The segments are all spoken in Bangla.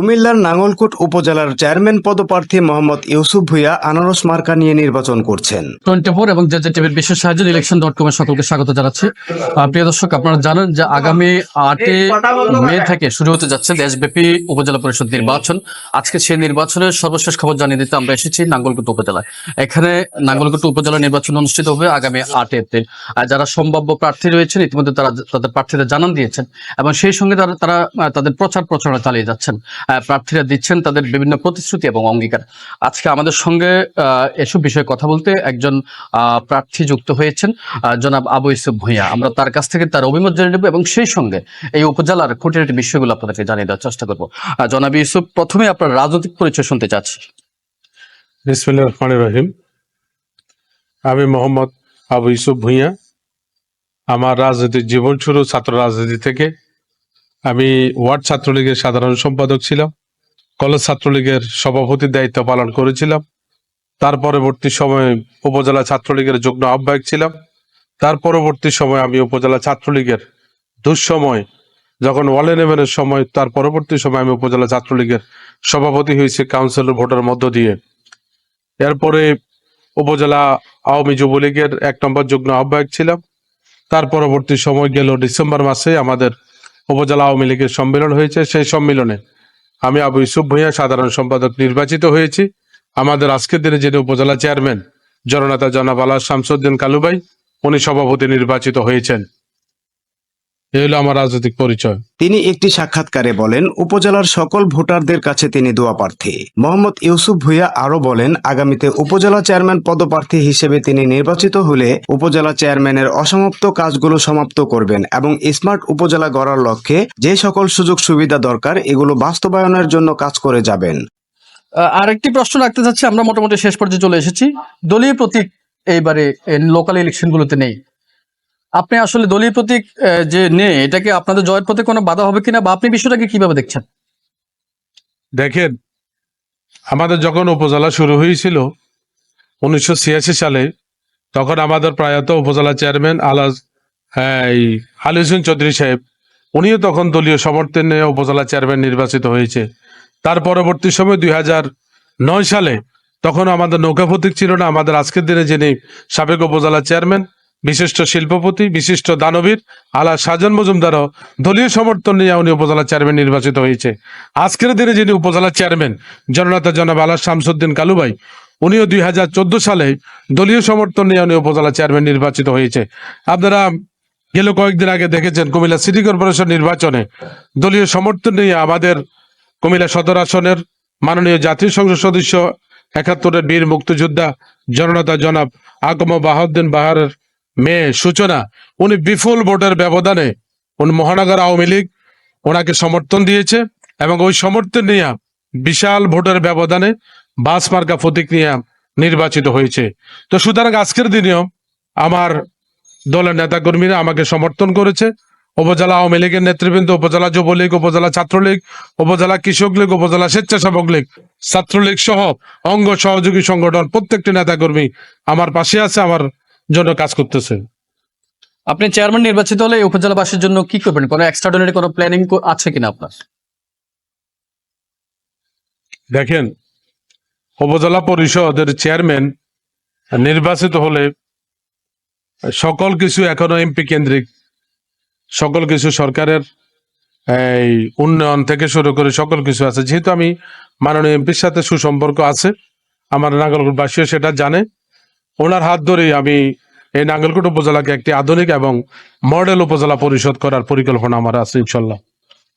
কুমিল্লার নাঙ্গলকোট উপজেলার চেয়ারম্যান পদপ্রার্থী মোহাম্মদ ইউসুফ ভুইয়া আনারস মার্কা নিয়ে নির্বাচন করছেন। টোয়েন্টি ফোর এবং জেজে টিভির বিশেষ সাহায্য ইলেকশন ডট কমের সকলকে স্বাগত জানাচ্ছি। প্রিয় দর্শক, আপনারা জানেন যে আগামী আটই মে থেকে শুরু হতে যাচ্ছে দেশব্যাপী উপজেলা পরিষদ নির্বাচন। আজকে সেই নির্বাচনের সর্বশেষ খবর জানিয়ে দিতে আমরা এসেছি নাঙ্গলকোট উপজেলায়। এখানে নাঙ্গলকোট উপজেলা নির্বাচন অনুষ্ঠিত হবে আগামী আট এপ্রিল। আর যারা সম্ভাব্য প্রার্থী রয়েছেন, ইতিমধ্যে তারা তাদের প্রার্থীদের জানান দিয়েছেন এবং সেই সঙ্গে তারা তারা, তাদের প্রচার প্রচারণা চালিয়ে যাচ্ছেন। প্রার্থীরা দিচ্ছেন তাদের বিভিন্ন প্রতিশ্রুতি এবং অঙ্গীকার। আজকে আমাদের সঙ্গে এসব বিষয়ে কথা বলতে একজন প্রার্থী যুক্ত হয়েছেন জনাব আবু ইসুফ ভূঁইয়া। আমরা তার কাছ থেকে তার অভিমত জেনে নেব এবং সেই সঙ্গে এই উপজেলার খুঁটিনাটি বিষয়গুলো আপনাদেরকে জানিয়ে দেওয়ার চেষ্টা করব। জনাব ইউসুফ, প্রথমে আপনার রাজনৈতিক পরিচয় শুনতে চাচ্ছি। রহিম। আমি মোহাম্মদ আবু ইউসুফ ভুঁইয়া। আমার রাজনৈতিক জীবন শুরু ছাত্র রাজনীতি থেকে। আমি ওয়ার্ড ছাত্রলীগের সাধারণ সম্পাদক ছিলাম, কলেজ ছাত্রলীগের সভাপতির দায়িত্ব পালন করেছিলাম, তার পরবর্তী সময়ে উপজেলা ছাত্রলীগের যুগ্ম আহ্বায়ক ছিলাম, তার পরবর্তী সময় আমি উপজেলা ছাত্রলীগের দুঃসময়, যখন ওয়াল ইলেভেনের সময়, তার পরবর্তী সময় আমি উপজেলা ছাত্রলীগের সভাপতি হয়েছে কাউন্সিলর ভোটের মধ্য দিয়ে। এরপরে উপজেলা আওয়ামী যুবলীগের এক নম্বর যুগ্ম আহ্বায়ক ছিলাম, তার পরবর্তী সময় গেল ডিসেম্বর মাসে আমাদের উপজেলা আওয়ামী লীগের সম্মেলন হয়েছে। সেই সম্মেলনে আমি আবু ইউসুফ ভূঁইয়া, সাধারণ সম্পাদক নির্বাচিত হয়েছি। আমাদের আজকের দিনে যিনি উপজেলা চেয়ারম্যান, জননেতা জনাব আলাহ শামসুদ্দিন কালুবাই, উনি সভাপতি নির্বাচিত হয়েছেন। এই হলো আমার রাজনৈতিক পরিচয়। তিনি একটি সাক্ষাৎকারে বলেন উপজেলার সকল ভোটারদের কাছে তিনি দোয়া প্রার্থী। মোহাম্মদ ইউসুফ ভুইয়া আরও বলেন আগামীতে উপজেলা চেয়ারম্যান পদপ্রার্থী হিসেবে তিনি নির্বাচিত হলে উপজেলা চেয়ারম্যানের অসমাপ্ত কাজগুলো সমাপ্ত করবেন এবং স্মার্ট উপজেলা গড়ার লক্ষ্যে যে সকল সুযোগ সুবিধা দরকার এগুলো বাস্তবায়নের জন্য কাজ করে যাবেন। আরেকটি প্রশ্ন রাখতে চাচ্ছি আমরা মোটামুটি শেষ পর্যায়ে চলে এসেছি। দলীয় প্রতীক এইবারে লোকাল ইলেকশনগুলোতে নেই। আপনি আসলে দলীয় প্রতীক যে নেই এটাকে আপনাদের জয়ের পথে কোনো বাধা হবে কিনা বা আপনি বিষয়টাকে কীভাবে দেখছেন? দেখেন, আমাদের যখন উপজেলা শুরু হয়েছিল উনিশশো ছিয়াশি সালে, তখন আমাদের প্রয়াত উপজেলা চেয়ারম্যান আলাজ এই হোসেন চৌধুরী সাহেব, উনিও তখন দলীয় সমর্থনে উপজেলা চেয়ারম্যান নির্বাচিত হয়েছে। তার পরবর্তী সময় দুই হাজার নয় সালে তখন আমাদের নৌকা প্রতীক ছিল না, আমাদের আজকের দিনে যিনি সাবেক উপজেলা চেয়ারম্যান বিশিষ্ট শিল্পপতি, বিশিষ্ট দানবীর, আলা সাজন মজুমদারও দলীয় সমর্থন নিয়ে উনি উপজেলা চেয়ারম্যান নির্বাচিত হয়েছে। আজকের দিনে যিনি উপজেলা চেয়ারম্যান জননেতা জনাব আলা শামসুদ্দিন কালুবাই, উনিও দুই হাজার চোদ্দ সালে দলীয় সমর্থন নিয়ে উনি উপজেলা চেয়ারম্যান নির্বাচিত হয়েছে। আপনারা গেল কয়েকদিন আগে দেখেছেন কুমিল্লা সিটি কর্পোরেশন নির্বাচনে দলীয় সমর্থন নিয়ে আমাদের কুমিল্লা সদর আসনের মাননীয় জাতীয় সংসদ সদস্য একাত্তরের বীর মুক্তিযোদ্ধা জননেতা জনাব আগম বাহাউদ্দিন বাহারের মেয়ে সূচনা, উনি বিপুল ভোটের ব্যবধানে উনি মহানগর আওয়ামী লীগ ওনাকে সমর্থন দিয়েছে এবং ওই সমর্থন নিয়ে বিশাল ভোটের ব্যবধানে বাস মার্কা নিয়ে নির্বাচিত হয়েছে। তো সুতরাং আজকের দিনেও আমার দলের নেতাকর্মীরা আমাকে সমর্থন করেছে। উপজেলা আওয়ামী লীগের নেতৃবৃন্দ, উপজেলা যুবলীগ উপজেলা ছাত্রলীগ উপজেলা কৃষক লীগ, উপজেলা স্বেচ্ছাসেবক লীগ ছাত্রলীগ সহ অঙ্গ সহযোগী সংগঠন প্রত্যেকটি নেতাকর্মী আমার পাশে আছে, আমার জন্য কাজ করতেছে। আপনি চেয়ারম্যান নির্বাচিত হলে উপজেলাবাসীর জন্য কি করবেন? কোনো এক্সট্রাঅর্ডিনারি কোনো প্ল্যানিং আছে কিনা আপনার? দেখেন, উপজেলা পরিষদের চেয়ারম্যান নির্বাচিত হলে সকল কিছু এখনও এমপি কেন্দ্রিক, সকল কিছু সরকারের, এই উন্নয়ন থেকে শুরু করে সকল কিছু আছে। যেহেতু আমি মাননীয় এমপির সাথে সুসম্পর্ক আছে, আমার নাঙ্গলকোটবাসীও সেটা জানে। ওনার হাত ধরেই আমি এই নাঙ্গলকোট উপজেলাকে একটি আধুনিক এবং মডেল উপজেলা পরিষদ করার পরিকল্পনা আমার আছে ইনশাল্লাহ।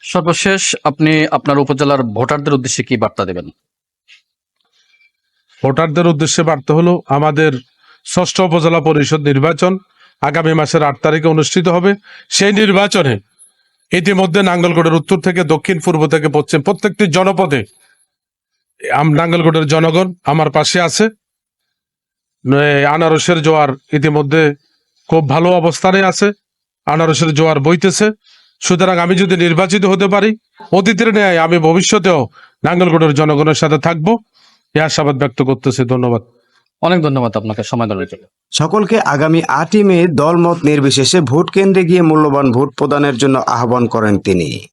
সর্বশেষ আপনি আপনার উপজেলার ভোটারদের উদ্দেশ্যে কি বার্তা দেবেন? ভোটারদের উদ্দেশ্যে বার্তা হলো আমাদের ষষ্ঠ উপজেলা পরিষদ নির্বাচন আগামী মাসের আট তারিখে অনুষ্ঠিত হবে। সেই নির্বাচনে ইতিমধ্যে নাঙ্গলকোটের উত্তর থেকে দক্ষিণ পূর্ব থেকে পশ্চিম প্রত্যেকটি জনপদে আম- নাঙ্গলকোটের জনগণ আমার পাশে আছে। আনারসের জোয়ার ইতিমধ্যে খুব ভালো অবস্থানে আছে। আনারসের জোয়ার বইতেছে। সুতরাং আমি যদি নির্বাচিত হতে পারি অতীতের ন্যায় আমি ভবিষ্যতেও নাঙ্গলকোটের জনগণের সাথে থাকব। এই আশাবাদ ব্যক্ত করতেছি। ধন্যবাদ। অনেক ধন্যবাদ আপনাকে। সময় দেওয়ার জন্য। সকলকে আগামী আটই মে দলমত নির্বিশেষে ভোট কেন্দ্রে গিয়ে মূল্যবান ভোট প্রদানের জন্য আহ্বান করেন তিনি।